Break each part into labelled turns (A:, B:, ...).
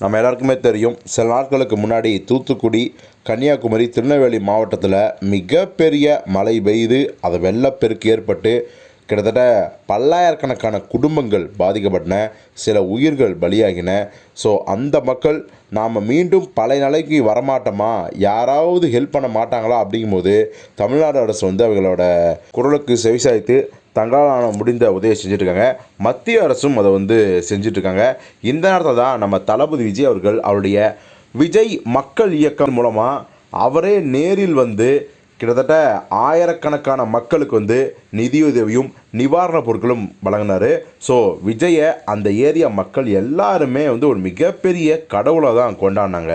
A: நம்ம எல்லாருக்குமே தெரியும் சில நாட்களுக்கு முன்னாடி தூத்துக்குடி கன்னியாகுமரி திருநெல்வேலி மாவட்டத்தில் மிகப்பெரிய மழை பெய்து அது வெள்ளப்பெருக்கு ஏற்பட்டு கிட்டத்தட்ட பல்லாயிரக்கணக்கான குடும்பங்கள் பாதிக்கப்பட்டன சில உயிர்கள் பலியாகின. ஸோ அந்த மக்கள் நாம் மீண்டும் பழைய நிலைக்கு வரமாட்டோமா? யாராவது ஹெல்ப் பண்ண மாட்டாங்களா? அப்படிங்கும்போது தமிழ்நாடு அரசு வந்து அவங்களோட குரலுக்கு செவிசாய்த்து தங்களால் முடிந்த உதவியை செஞ்சுட்ருக்காங்க. மத்திய அரசும் அதை வந்து செஞ்சிட்ருக்காங்க. இந்த நேரத்தில் தான் நம்ம தளபதி விஜய் அவர்கள் அவருடைய விஜய் மக்கள் இயக்கம் மூலமாக அவரே நேரில் வந்து கிட்டத்தட்ட ஆயிரக்கணக்கான மக்களுக்கு வந்து நிதியுதவியும் நிவாரணப் பொருட்களும் வழங்கினார். ஸோ விஜயை அந்த ஏரியா மக்கள் எல்லாருமே வந்து ஒரு மிகப்பெரிய கடவுளை தான் கொண்டாடினாங்க.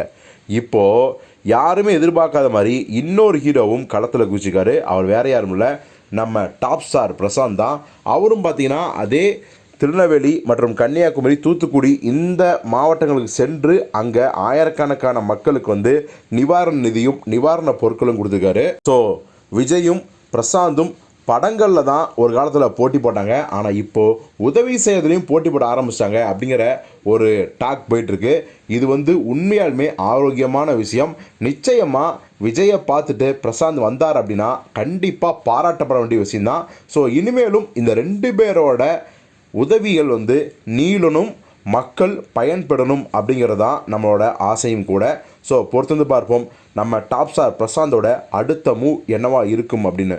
A: இப்போது யாருமே எதிர்பார்க்காத மாதிரி இன்னொரு ஹீரோவும் களத்தில் குதிச்சிருக்காரு. அவர் வேறு யாரும் இல்லை. நம்ம டாப் ஸ்டார் பிரசாந்த் தான். அவரும் பார்த்தீங்கன்னா அதே திருநெல்வேலி மற்றும் கன்னியாகுமரி தூத்துக்குடி இந்த மாவட்டங்களுக்கு சென்று அங்கே ஆயிரக்கணக்கான மக்களுக்கு வந்து நிவாரண நிதியும் நிவாரண பொருட்களும் கொடுத்துருக்காரு. ஸோ விஜயும் பிரசாந்தும் படங்களில் தான் ஒரு காலத்தில் போட்டி போட்டாங்க. ஆனால் இப்போது உதவி செய்யறதுலையும் போட்டி போட ஆரம்பிச்சிட்டாங்க அப்படிங்கிற ஒரு டாக் போயிட்டுருக்கு. இது வந்து உண்மையாலுமே ஆரோக்கியமான விஷயம். நிச்சயமாக விஜயை பார்த்துட்டு பிரசாந்த் வந்தார் அப்படின்னா கண்டிப்பாக பாராட்டப்பட வேண்டிய விஷயம்தான். ஸோ இனிமேலும் இந்த ரெண்டு பேரோட உதவிகள் வந்து நீளனும் மக்கள் பயன்பெறணும் அப்படிங்கிறது தான் நம்மளோட ஆசையும் கூட. ஸோ பொறுத்திருந்து பார்ப்போம். நம்ம டாப் ஸ்டார் பிரசாந்தோட அடுத்த மூவ் என்னவா இருக்கும் அப்படின்னு.